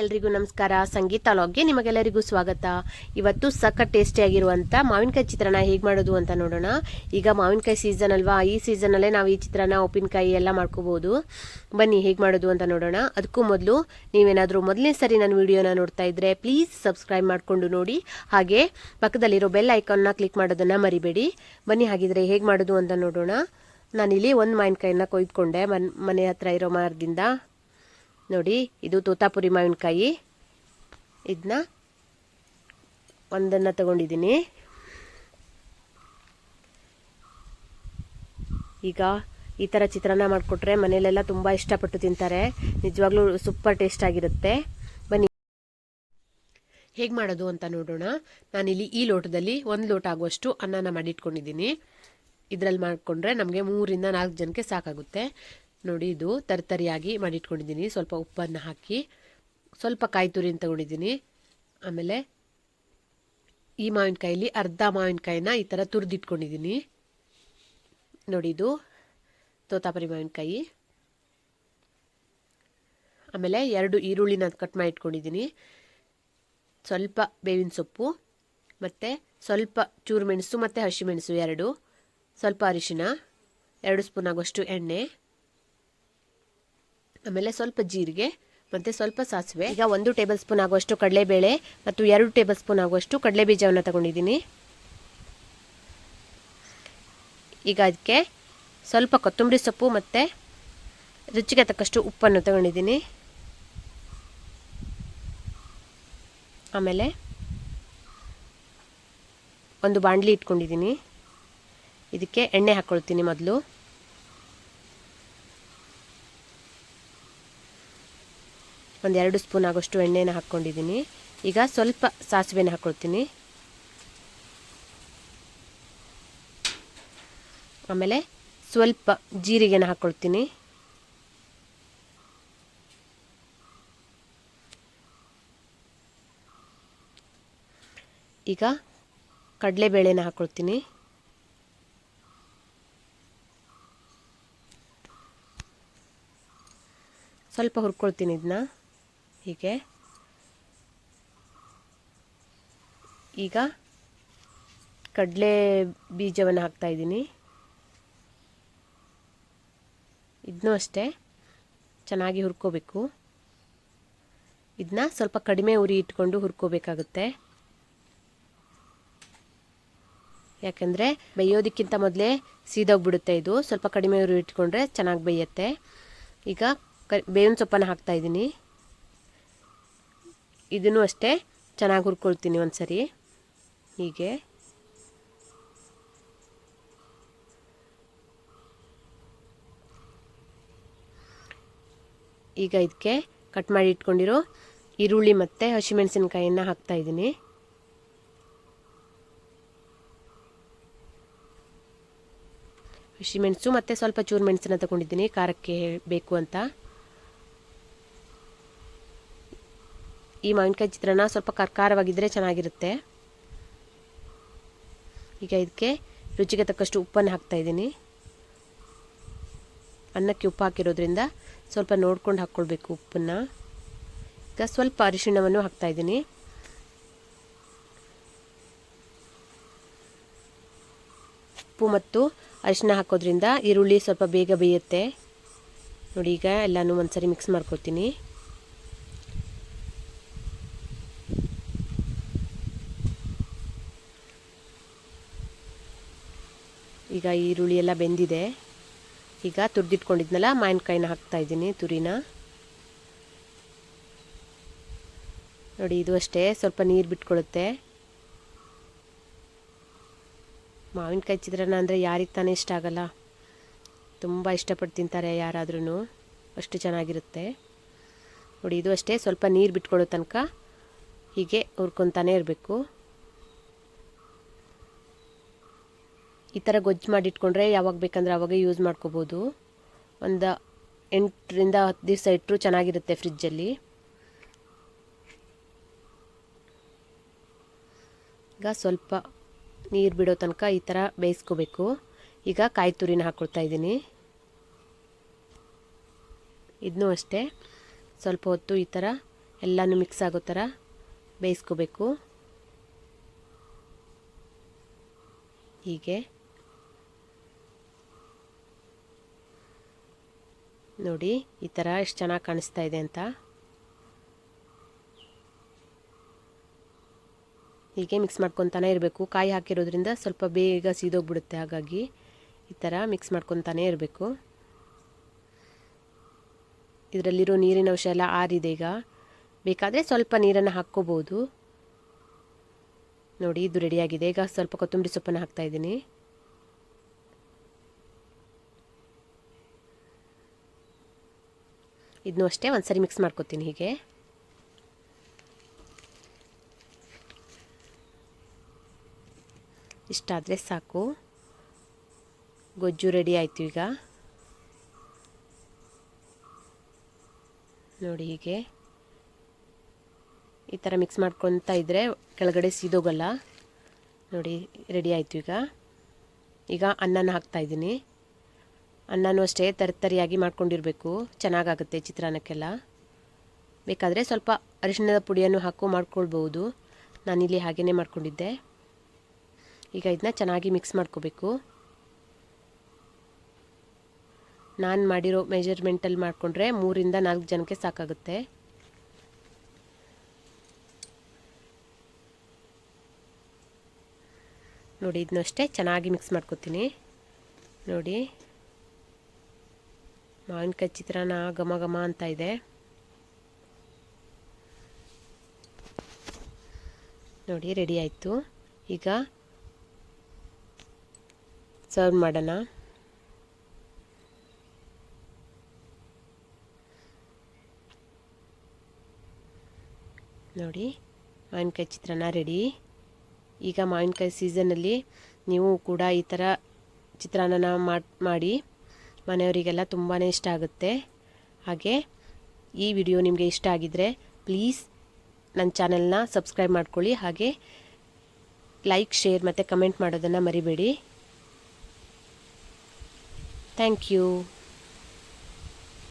ಎಲ್ರಿಗೂ ನಮಸ್ಕಾರ. ಸಂಗೀತ ಲಾಗ್ಗೆ ನಿಮಗೆಲ್ಲರಿಗೂ ಸ್ವಾಗತ. ಇವತ್ತು ಸಖತ್ ಟೇಸ್ಟಿಯಾಗಿರುವಂಥ ಮಾವಿನಕಾಯಿ ಚಿತ್ರಾನ್ನ ಹೇಗೆ ಮಾಡೋದು ಅಂತ ನೋಡೋಣ. ಈಗ ಮಾವಿನಕಾಯಿ ಸೀಸನ್ ಅಲ್ವಾ? ಈ ಸೀಸನಲ್ಲೇ ನಾವು ಈ ಚಿತ್ರಾನ್ನ, ಉಪ್ಪಿನಕಾಯಿ ಎಲ್ಲ ಮಾಡ್ಕೋಬೋದು. ಬನ್ನಿ ಹೇಗೆ ಮಾಡೋದು ಅಂತ ನೋಡೋಣ. ಅದಕ್ಕೂ ಮೊದಲು ನೀವೇನಾದರೂ ಮೊದಲನೇ ಸರಿ ನನ್ನ ವಿಡಿಯೋನ ನೋಡ್ತಾ ಇದ್ದರೆ ಪ್ಲೀಸ್ ಸಬ್ಸ್ಕ್ರೈಬ್ ಮಾಡಿಕೊಂಡು ನೋಡಿ. ಹಾಗೆ ಪಕ್ಕದಲ್ಲಿರೋ ಬೆಲ್ ಐಕಾನ್ನ ಕ್ಲಿಕ್ ಮಾಡೋದನ್ನು ಮರಿಬೇಡಿ. ಬನ್ನಿ ಹಾಗಿದ್ರೆ ಹೇಗೆ ಮಾಡೋದು ಅಂತ ನೋಡೋಣ. ನಾನಿಲ್ಲಿ ಒಂದು ಮಾವಿನಕಾಯಿನ ಕೊಯ್ದುಕೊಂಡೆ. ಮನ್, ಮನೆ ಹತ್ರ ಇರೋ ಮರದಿಂದ ನೋಡಿ, ಇದು ತೋತಾಪುರಿ ಮಾವಿನಕಾಯಿ. ಇದನ್ನ ಒಂದನ್ನು ತಗೊಂಡಿದ್ದೀನಿ. ಈಗ ಈ ಥರ ಚಿತ್ರಾನ್ನ ಮಾಡಿಕೊಟ್ರೆ ಮನೆಯಲ್ಲೆಲ್ಲ ತುಂಬ ಇಷ್ಟಪಟ್ಟು ತಿಂತಾರೆ. ನಿಜವಾಗ್ಲೂ ಸೂಪರ್ ಟೇಸ್ಟ್ ಆಗಿರುತ್ತೆ. ಬನ್ನಿ. ಹೇಗೆ ಮಾಡೋದು ಅಂತ ನೋಡೋಣ. ನಾನಿಲ್ಲಿ ಈ ಲೋಟದಲ್ಲಿ ಒಂದು ಲೋಟ ಆಗುವಷ್ಟು ಅನ್ನನ ಮಾಡಿಟ್ಕೊಂಡಿದ್ದೀನಿ. ಇದರಲ್ಲಿ ಮಾಡಿಕೊಂಡ್ರೆ ನಮಗೆ ಮೂರಿಂದ ನಾಲ್ಕು ಜನಕ್ಕೆ ಸಾಕಾಗುತ್ತೆ. ನೋಡಿ ಇದು ತರ್ತರಿಯಾಗಿ ಮಾಡಿಟ್ಕೊಂಡಿದ್ದೀನಿ. ಸ್ವಲ್ಪ ಉಪ್ಪನ್ನು ಹಾಕಿ, ಸ್ವಲ್ಪ ಕಾಯಿ ತುರಿನ ತಗೊಂಡಿದ್ದೀನಿ. ಆಮೇಲೆ ಈ ಮಾವಿನಕಾಯಲ್ಲಿ ಅರ್ಧ ಮಾವಿನಕಾಯಿನ ಈ ಥರ ತುರಿದಿಟ್ಕೊಂಡಿದ್ದೀನಿ. ನೋಡಿ ಇದು ತೋತಾಪರಿ ಮಾವಿನಕಾಯಿ. ಆಮೇಲೆ ಎರಡು ಈರುಳ್ಳಿನ ಕಟ್ ಮಾಡಿ ಇಟ್ಕೊಂಡಿದ್ದೀನಿ ಸ್ವಲ್ಪ ಬೇವಿನ ಸೊಪ್ಪು, ಮತ್ತು ಸ್ವಲ್ಪ ಚೂರು ಮೆಣಸು ಮತ್ತು ಹಸಿಮೆಣಸು ಎರಡು. ಸ್ವಲ್ಪ ಅರಿಶಿನ ಎರಡು ಸ್ಪೂನ್ ಆಗುವಷ್ಟು ಎಣ್ಣೆ. ಆಮೇಲೆ ಸ್ವಲ್ಪ ಜೀರಿಗೆ, ಮತ್ತು ಸ್ವಲ್ಪ ಸಾಸಿವೆ. ಈಗ ಒಂದು ಟೇಬಲ್ ಸ್ಪೂನ್ ಆಗುವಷ್ಟು ಕಡಲೆಬೇಳೆ ಮತ್ತು ಎರಡು ಟೇಬಲ್ ಸ್ಪೂನ್ ಆಗುವಷ್ಟು ಕಡಲೆ ಬೀಜವನ್ನು ತಗೊಂಡಿದ್ದೀನಿ. ಈಗ ಅದಕ್ಕೆ ಸ್ವಲ್ಪ ಕೊತ್ತಂಬರಿ ಸೊಪ್ಪು ಮತ್ತು ರುಚಿಗೆ ತಕ್ಕಷ್ಟು ಉಪ್ಪನ್ನು ತಗೊಂಡಿದ್ದೀನಿ. ಆಮೇಲೆ ಒಂದು ಬಾಣಲಿ ಇಟ್ಕೊಂಡಿದ್ದೀನಿ. ಇದಕ್ಕೆ ಎಣ್ಣೆ ಹಾಕ್ಕೊಳ್ತೀನಿ ಮೊದಲು. ಒಂದು ಎರಡು ಸ್ಪೂನ್ ಆಗೋಷ್ಟು ಎಣ್ಣೆನ ಹಾಕ್ಕೊಂಡಿದ್ದೀನಿ. ಈಗ ಸ್ವಲ್ಪ ಸಾಸಿವೆನ ಹಾಕ್ಕೊಳ್ತೀನಿ ಆಮೇಲೆ ಸ್ವಲ್ಪ ಜೀರಿಗೆನ ಹಾಕ್ಕೊಳ್ತೀನಿ ಈಗ ಕಡಲೆಬೇಳೆನ ಹಾಕ್ಕೊಳ್ತೀನಿ ಸ್ವಲ್ಪ ಹುರ್ಕೊಳ್ತೀನಿ ಇದನ್ನ ಹೀಗೆ. ಈಗ ಕಡಲೆ ಬೀಜವನ್ನು ಹಾಕ್ತಾ ಇದ್ದೀನಿ. ಇದನ್ನೂ ಅಷ್ಟೇ. ಚೆನ್ನಾಗಿ ಹುರ್ಕೋಬೇಕು. ಇದನ್ನ ಸ್ವಲ್ಪ ಕಡಿಮೆ ಉರಿ ಇಟ್ಕೊಂಡು ಹುರ್ಕೋಬೇಕಾಗುತ್ತೆ. ಯಾಕೆಂದರೆ ಬೇಯೋದಕ್ಕಿಂತ ಮೊದಲೇ ಸೀದೋಗ್ಬಿಡುತ್ತೆ ಇದು. ಸ್ವಲ್ಪ ಕಡಿಮೆ ಉರಿ ಇಟ್ಕೊಂಡ್ರೆ ಚೆನ್ನಾಗಿ ಬೇಯುತ್ತೆ. ಈಗ ಕ, ಬೇವಿನ ಸೊಪ್ಪನ್ನು ಹಾಕ್ತಾಯಿದ್ದೀನಿ ಇದನ್ನು ಅಷ್ಟೇ ಚೆನ್ನಾಗಿ ಹುರ್ಕೊಳ್ತೀನಿ ಒಂದು ಸರಿ ಹೀಗೆ. ಈಗ ಇದಕ್ಕೆ ಕಟ್ ಮಾಡಿ ಇಟ್ಕೊಂಡಿರೋ ಈರುಳ್ಳಿ ಮತ್ತು ಹಸಿಮೆಣಸಿನ್ಕಾಯಿಯನ್ನು ಹಾಕ್ತಾಯಿದ್ದೀನಿ ಹಸಿಮೆಣಸು ಮತ್ತು ಸ್ವಲ್ಪ ಚೂರು ಮೆಣಸನ್ನ ತಗೊಂಡಿದ್ದೀನಿ, ಖಾರಕ್ಕೆ ಬೇಕು ಅಂತ. ಈ ಮಾವಿನಕಾಯಿ ಚಿತ್ರಾನ್ನ ಸ್ವಲ್ಪ ಕರ್ಕಾರವಾಗಿದ್ದರೆ ಚೆನ್ನಾಗಿರುತ್ತೆ. ಈಗ ಇದಕ್ಕೆ ರುಚಿಗೆ ತಕ್ಕಷ್ಟು ಉಪ್ಪನ್ನು ಹಾಕ್ತಾಯಿದ್ದೀನಿ ಅನ್ನಕ್ಕೆ ಉಪ್ಪು ಹಾಕಿರೋದ್ರಿಂದ ಸ್ವಲ್ಪ ನೋಡ್ಕೊಂಡು ಹಾಕ್ಕೊಳ್ಬೇಕು ಉಪ್ಪನ್ನು. ಈಗ ಸ್ವಲ್ಪ ಅರಿಶಿಣವನ್ನು ಹಾಕ್ತಾಯಿದ್ದೀನಿ ಉಪ್ಪು ಮತ್ತು ಅರಿಶಿನ ಹಾಕೋದ್ರಿಂದ ಈರುಳ್ಳಿ ಸ್ವಲ್ಪ ಬೇಗ ಬೇಯುತ್ತೆ. ನೋಡಿ ಈಗ ಎಲ್ಲನೂ ಒಂದ್ಸರಿ ಮಿಕ್ಸ್ ಮಾಡ್ಕೊತೀನಿ ಈಗ ಈರುಳ್ಳಿ ಎಲ್ಲ ಬೆಂದಿದೆ. ಈಗ ತುರಿದಿಟ್ಕೊಂಡಿದ್ನಲ್ಲ ಮಾವಿನಕಾಯಿನ ಹಾಕ್ತಾಯಿದ್ದೀನಿ ತುರಿನ. ನೋಡಿ, ಇದು ಅಷ್ಟೇ, ಸ್ವಲ್ಪ ನೀರು ಬಿಟ್ಕೊಳ್ಳುತ್ತೆ ಮಾವಿನಕಾಯಿ ಚಿತ್ರಾನ್ನ ಅಂದರೆ ಯಾರಿಗೆ ತಾನೇ ಇಷ್ಟ ಆಗಲ್ಲ. ತುಂಬ ಇಷ್ಟಪಟ್ಟು ತಿಂತಾರೆ ಯಾರಾದ್ರೂ ಅಷ್ಟು ಚೆನ್ನಾಗಿರುತ್ತೆ. ನೋಡಿ, ಇದು ಅಷ್ಟೇ, ಸ್ವಲ್ಪ ನೀರು ಬಿಟ್ಕೊಳ್ಳೋ ತನಕ ಹೀಗೆ ಹುರ್ಕೊತಾನೆ ಇರಬೇಕು. ಈ ಥರ ಗೊಜ್ಜು ಮಾಡಿಟ್ಕೊಂಡ್ರೆ ಯಾವಾಗ ಬೇಕಂದ್ರೆ ಆವಾಗ ಯೂಸ್ ಮಾಡ್ಕೋಬೋದು. ಒಂದು ಎಂಟರಿಂದ ಹತ್ತು ದಿವಸ ಇಟ್ಟರು ಚೆನ್ನಾಗಿರುತ್ತೆ ಫ್ರಿಜ್ಜಲ್ಲಿ ಈಗ ಸ್ವಲ್ಪ ನೀರು ಬಿಡೋ ತನಕ ಈ ಥರ ಬೇಯಿಸ್ಕೋಬೇಕು. ಈಗ ಕಾಯಿ ತುರಿನ ಹಾಕ್ಕೊಳ್ತಾ ಇದ್ದೀನಿ. ಇದನ್ನೂ ಅಷ್ಟೇ. ಸ್ವಲ್ಪ ಹೊತ್ತು ಈ ಥರ ಎಲ್ಲನೂ ಮಿಕ್ಸ್ ಆಗೋ ಥರ ಬೇಯಿಸ್ಕೋಬೇಕು. ಹೀಗೆ. ನೋಡಿ, ಈ ಥರ ಎಷ್ಟು ಚೆನ್ನಾಗಿ ಕಾಣಿಸ್ತಾ ಇದೆ ಅಂತ. ಹೀಗೆ ಮಿಕ್ಸ್ ಮಾಡ್ಕೊತಾನೆ ಇರಬೇಕು. ಕಾಯಿ ಹಾಕಿರೋದ್ರಿಂದ ಸ್ವಲ್ಪ ಬೇಗ ಸೀದೋಗ್ಬಿಡುತ್ತೆ, ಹಾಗಾಗಿ ಈ ಥರ ಮಿಕ್ಸ್ ಮಾಡ್ಕೊತಾನೆ ಇರಬೇಕು. ಇದರಲ್ಲಿರೋ ನೀರಿನ ಅಂಶ ಎಲ್ಲ ಆರಿದೆ ಈಗ. ಬೇಕಾದರೆ ಸ್ವಲ್ಪ ನೀರನ್ನು ಹಾಕ್ಕೋಬೋದು. ನೋಡಿ, ಇದು ರೆಡಿಯಾಗಿದೆ ಈಗ ಸ್ವಲ್ಪ ಕೊತ್ತಂಬರಿ ಸೊಪ್ಪನ್ನು ಹಾಕ್ತಾಯಿದ್ದೀನಿ ಇದನ್ನು ಅಷ್ಟೇ ಒಂದು ಸರಿ ಮಿಕ್ಸ್ ಮಾಡ್ಕೊತೀನಿ ಹೀಗೆ. ಇಷ್ಟಾದರೆ ಸಾಕು. ಗೊಜ್ಜು ರೆಡಿ ಆಯಿತು ಈಗ. ನೋಡಿ ಹೀಗೆ. ಈ ಥರ ಮಿಕ್ಸ್ ಮಾಡ್ಕೊತಾ ಇದ್ದರೆ ಕೆಳಗಡೆ ಸೀದೋಗಲ್ಲ. ನೋಡಿ ರೆಡಿ ಆಯಿತು ಈಗ. ಈಗ ಅನ್ನನ ಹಾಕ್ತಾಯಿದ್ದೀನಿ ಅನ್ನನೂ ಅಷ್ಟೇ ತರ್ತರಿಯಾಗಿ ಮಾಡ್ಕೊಂಡಿರಬೇಕು. ಚೆನ್ನಾಗಾಗುತ್ತೆ ಚಿತ್ರಾನ್ನಕ್ಕೆಲ್ಲ. ಬೇಕಾದರೆ ಸ್ವಲ್ಪ ಅರಿಶಿಣದ ಪುಡಿಯನ್ನು ಹಾಕು ಮಾಡ್ಕೊಳ್ಬೋದು ನಾನಿಲ್ಲಿ ಹಾಗೇ ಮಾಡ್ಕೊಂಡಿದ್ದೆ. ಈಗ ಇದನ್ನ ಚೆನ್ನಾಗಿ ಮಿಕ್ಸ್ ಮಾಡ್ಕೋಬೇಕು. ನಾನು ಮಾಡಿರೋ ಮೆಜರ್ಮೆಂಟಲ್ಲಿ ಮಾಡಿಕೊಂಡ್ರೆ ಮೂರಿಂದ ನಾಲ್ಕು ಜನಕ್ಕೆ ಸಾಕಾಗುತ್ತೆ. ನೋಡಿ ಇದನ್ನಷ್ಟೇ ಚೆನ್ನಾಗಿ ಮಿಕ್ಸ್ ಮಾಡ್ಕೊತೀನಿ. ನೋಡಿ. ಮಾವಿನಕಾಯಿ ಚಿತ್ರಾನ್ನ ಘಮ ಘಮ ಅಂತ ಇದೆ. ನೋಡಿ ರೆಡಿ ಆಯಿತು. ಈಗ ಸರ್ವ್ ಮಾಡೋಣ. ನೋಡಿ ಮಾವಿನಕಾಯಿ ಚಿತ್ರಾನ್ನ ರೆಡಿ ಈಗ ಮಾವಿನಕಾಯಿ ಸೀಸನಲ್ಲಿ ನೀವು ಕೂಡ ಈ ಥರ ಚಿತ್ರಾನ್ನ ಮಾಡಿ ಮನೆಯವರಿಗೆಲ್ಲ ತುಂಬಾ ಇಷ್ಟ ಆಗುತ್ತೆ. ಹಾಗೆ ಈ ವಿಡಿಯೋ ನಿಮಗೆ ಇಷ್ಟ ಆಗಿದ್ದರೆ ಪ್ಲೀಸ್ ನನ್ನ ಚಾನೆಲ್ನ ಸಬ್ಸ್ಕ್ರೈಬ್ ಮಾಡ್ಕೊಳ್ಳಿ. ಹಾಗೆ ಲೈಕ್, ಶೇರ್ ಮತ್ತು ಕಮೆಂಟ್ ಮಾಡೋದನ್ನು ಮರಿಬೇಡಿ. Thank you.